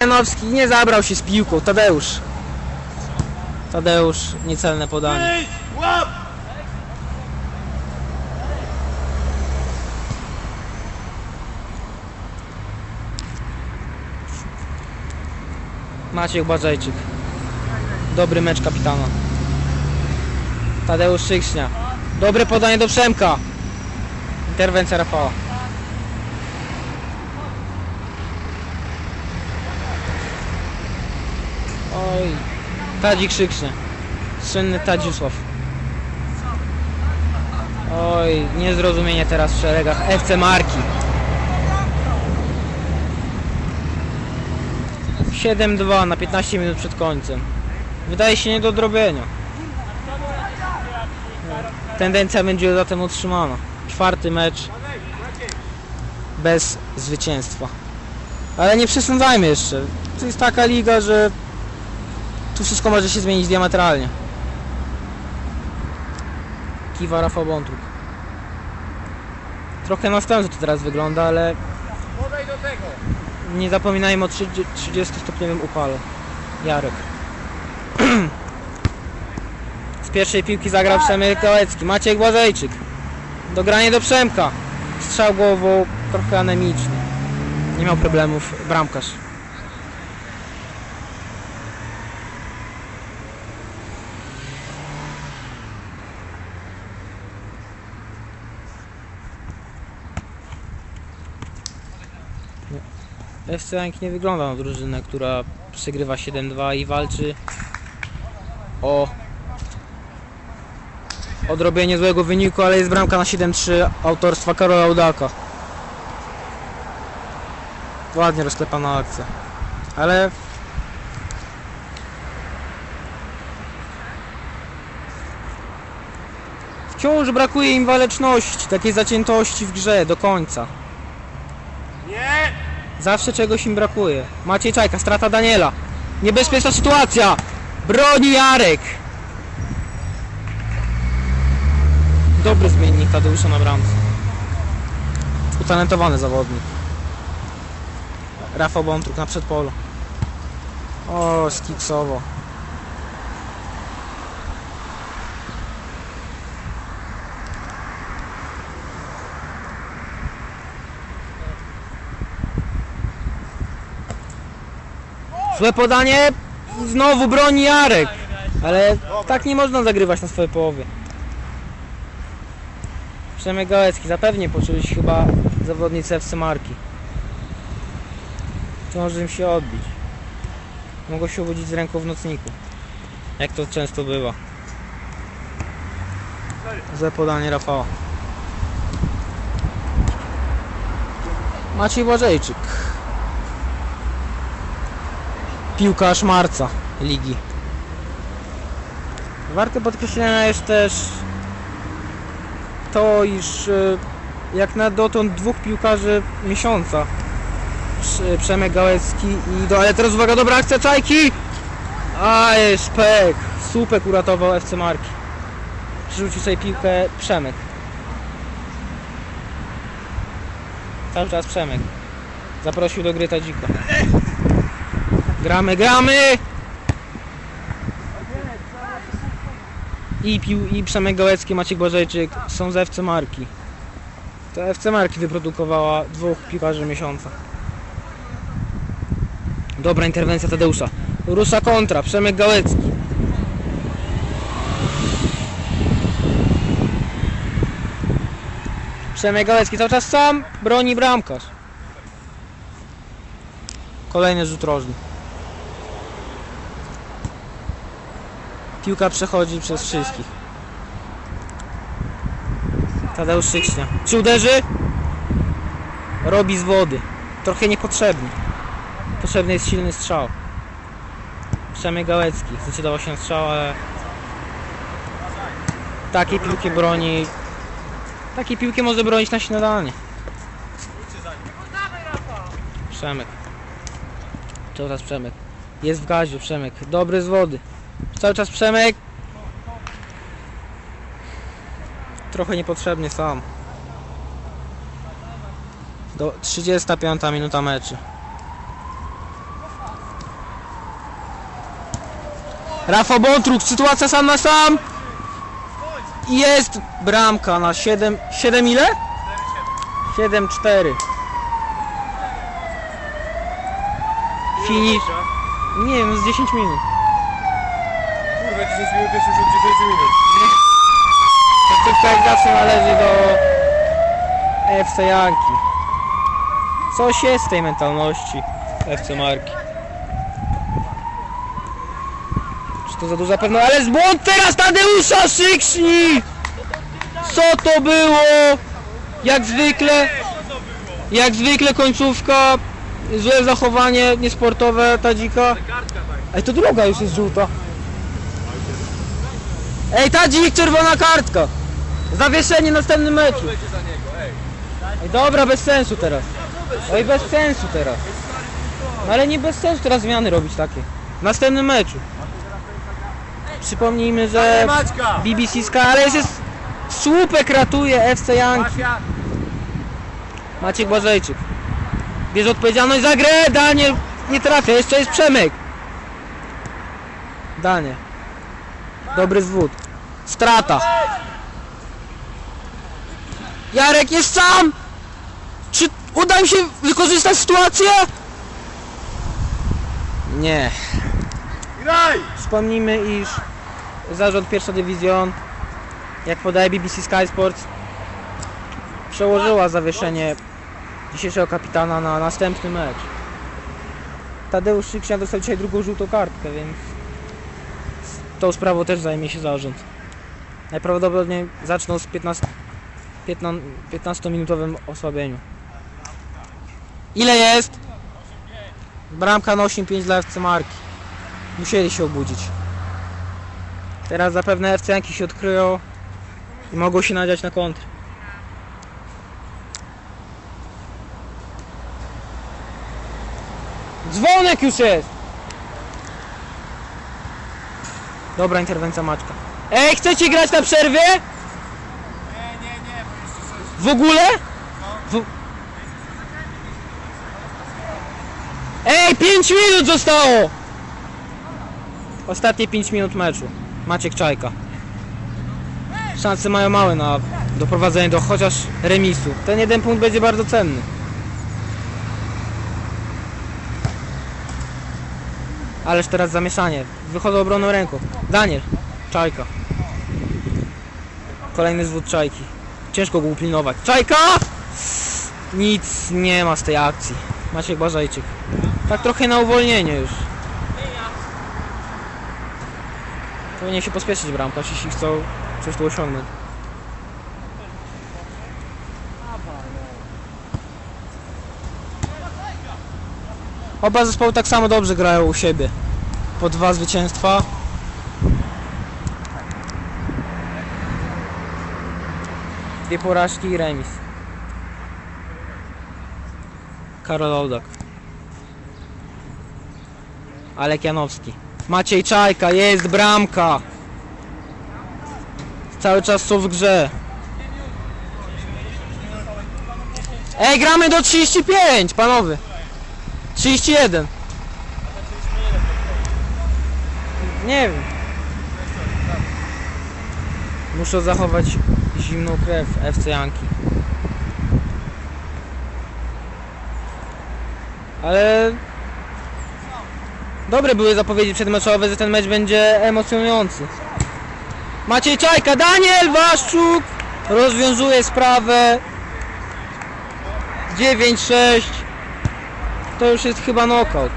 Janowski nie zabrał się z piłką, Tadeusz. Tadeusz, niecelne podanie. Maciek Błażejczyk. Dobry mecz kapitana. Tadeusz Szykśnia. Dobre podanie do Przemka. Interwencja Rafała. Oj. Tadzik Szykśnia. Słynny Tadzisław. Oj, niezrozumienie teraz w szeregach FC Marki. 7-2 na 15 minut przed końcem. Wydaje się nie do odrobienia. Tendencja będzie zatem utrzymana. Czwarty mecz bez zwycięstwa. Ale nie przesądzajmy jeszcze. To jest taka liga, że tu wszystko może się zmienić diametralnie. Kiwa Rafał Bątruk. Trochę na wstępie to teraz wygląda, ale Podaj do tego! nie zapominajmy o 30-stopniowym upale. Jarek. Z pierwszej piłki zagrał Przemysł Gałecki. Maciek Błażejczyk. Dogranie do Przemka. Strzał głową trochę anemiczny. Nie miał problemów bramkarz. FC Jank nie wygląda na drużynę, która przegrywa 7-2 i walczy o odrobienie złego wyniku, ale jest bramka na 7-3 autorstwa Karola Udaka. Ładnie rozklepana akcja. Ale wciąż brakuje im waleczności, takiej zaciętości w grze do końca. Nie! Zawsze czegoś im brakuje. Maciej Czajka, strata Daniela. Niebezpieczna sytuacja. Broni Jarek. Dobry zmiennik Tadeusza na bramce. Utalentowany zawodnik. Rafał Bątruk na przedpolu. O, skiksowo. Złe podanie. Znowu broni Jarek. Ale tak nie można zagrywać na swojej połowie. Przemek Gałecki. Zapewnie poczuli się chyba zawodnicy FC Marki. Czy może im się odbić? Mogą się obudzić z ręką w nocniku. Jak to często bywa. Złe podanie Rafała. Maciej Błażejczyk. Piłkarz marca ligi. Warte podkreślenia jest też to, iż e, jak na dotąd dwóch piłkarzy miesiąca Prze- Przemek Gałecki i do, ale teraz uwaga, dobra akcja Czajki! A jest pek! Słupek uratował FC Marki. Przerzucił sobie piłkę Przemek. Cały czas Przemek. Zaprosił do gry Tadzika. Gramy, gramy! I, pił, I Przemek Gałecki, Maciek Bożejczyk są z FC Marki. To FC Marki wyprodukowała dwóch piłkarzy miesiąca. Dobra interwencja Tadeusza. Rusza kontra, Przemek Gałecki. Przemek Gałecki cały czas sam broni bramkarz. Kolejny rzut rożny. Piłka przechodzi przez wszystkich. Tadeusz Szykśnia. Czy uderzy? Robi z wody. Trochę niepotrzebny. Potrzebny jest silny strzał. Przemek Gałecki. Zdecydował się na strzał, ale... Takiej piłki broni... Takiej piłki może bronić na śniadanie. Przemek. Czas Przemek. Jest w gazie Przemek. Dobry z wody. Cały czas Przemek. Trochę niepotrzebnie sam. Do 35 minuta meczu. Rafał Bątruk, sytuacja sam na sam. Jest bramka na 7, 7 ile? 7-4. Finish. Nie wiem, z 10 minut. Kurwa, 10 minut jeszcze są 10 minut. To jak zawsze należy do FC Janki. Coś jest w tej mentalności FC Marki. Czy to za duża pewność? Ale z błąd teraz Tadeusza Szykśni! Co to było? Jak zwykle, jak zwykle końcówka, złe zachowanie niesportowe Tadzika. Ej, to druga już jest żółta. Ej, Tadzik, czerwona kartka! Zawieszenie następnym meczu. Ej, dobra, bez sensu teraz. Oj, bez sensu teraz. No ale nie bez sensu teraz zmiany robić takie. W następnym meczu. Przypomnijmy, że! BBC Sky, ale jest, jest słupek ratuje FC. Mafia! Maciek Błażejczyk. Bierze odpowiedzialność za grę, Daniel nie trafia, jeszcze jest Przemek. Daniel. Dobry zwód. Strata. Jarek jest sam! Czy uda mi się wykorzystać sytuację? Nie. Graj! Wspomnijmy, iż zarząd pierwsza dywizjon, jak podaje BBC Sky Sports, przełożyła zawieszenie dzisiejszego kapitana na następny mecz. Tadeusz Szyksia dostał dzisiaj drugą żółtą kartkę, więc tą sprawą też zajmie się zarząd. Najprawdopodobniej zaczną z 15, 15, 15-minutowym osłabieniu. Ile jest? Bramka na 8-5 dla FC Marki. Musieli się obudzić. Teraz zapewne FC się odkryją i mogą się nadziać na kontr. Dzwonek już jest! Dobra interwencja Maczka. Ej, chcecie grać na przerwie? Nie, nie, nie. W ogóle? W... Ej, 5 minut zostało! Ostatnie 5 minut meczu. Maciek Czajka. Szanse mają małe na doprowadzenie do chociaż remisu. Ten jeden punkt będzie bardzo cenny. Ależ teraz zamieszanie. Wychodzą obroną ręką. Daniel. Czajka. Kolejny zwód Czajki. Ciężko go upilnować. Czajka! Nic nie ma z tej akcji. Maciek Błażejczyk. Tak trochę na uwolnienie już. Powinien się pospieszyć bramkarz, jeśli chcą coś tu osiągnąć. Oba zespoły tak samo dobrze grają u siebie. Po dwa zwycięstwa. Dwie porażki i remis. Karol Oldak. Alek Janowski. Maciej Czajka, jest bramka. Cały czas są w grze. Ej, gramy do 35, panowie. 31. Nie wiem. Muszę zachować zimną krew FC Janki. Ale dobre były zapowiedzi przedmeczowe, że ten mecz będzie emocjonujący. Maciej Czajka, Daniel Waszczuk rozwiązuje sprawę 9-6 to już jest chyba knockout.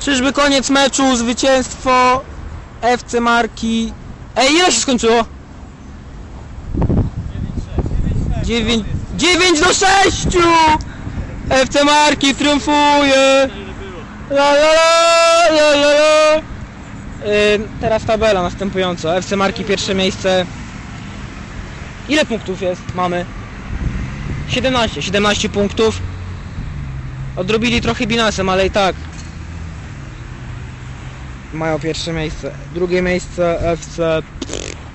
Czyżby koniec meczu, zwycięstwo FC Marki. Ej, ile się skończyło? 9, 9 do 6! FC Marki triumfuje! La la la la la teraz tabela następująca. FC Marki pierwsze miejsce. Ile punktów jest? Mamy 17, 17 punktów. Odrobili trochę binasem, ale i tak mają pierwsze miejsce. Drugie miejsce FC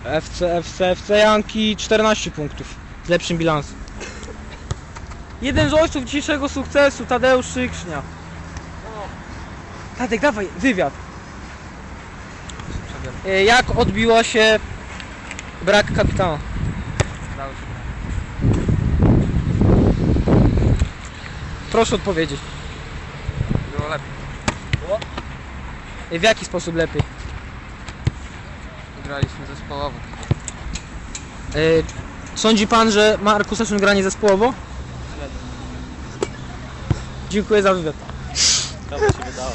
FC FC FC Janki 14 punktów z lepszym bilansem. Jeden z ojców dzisiejszego sukcesu, Tadeusz Szyksznia. Tadek, dawaj, wywiad. E, Jak odbiło się brak kapitana? Proszę odpowiedzieć. Było lepiej. W jaki sposób lepiej? Graliśmy zespołowo. E, Sądzi pan, że Markus Eszyn gra nie zespołowo? Dziękuję za wywiad. Dobrze się wydało.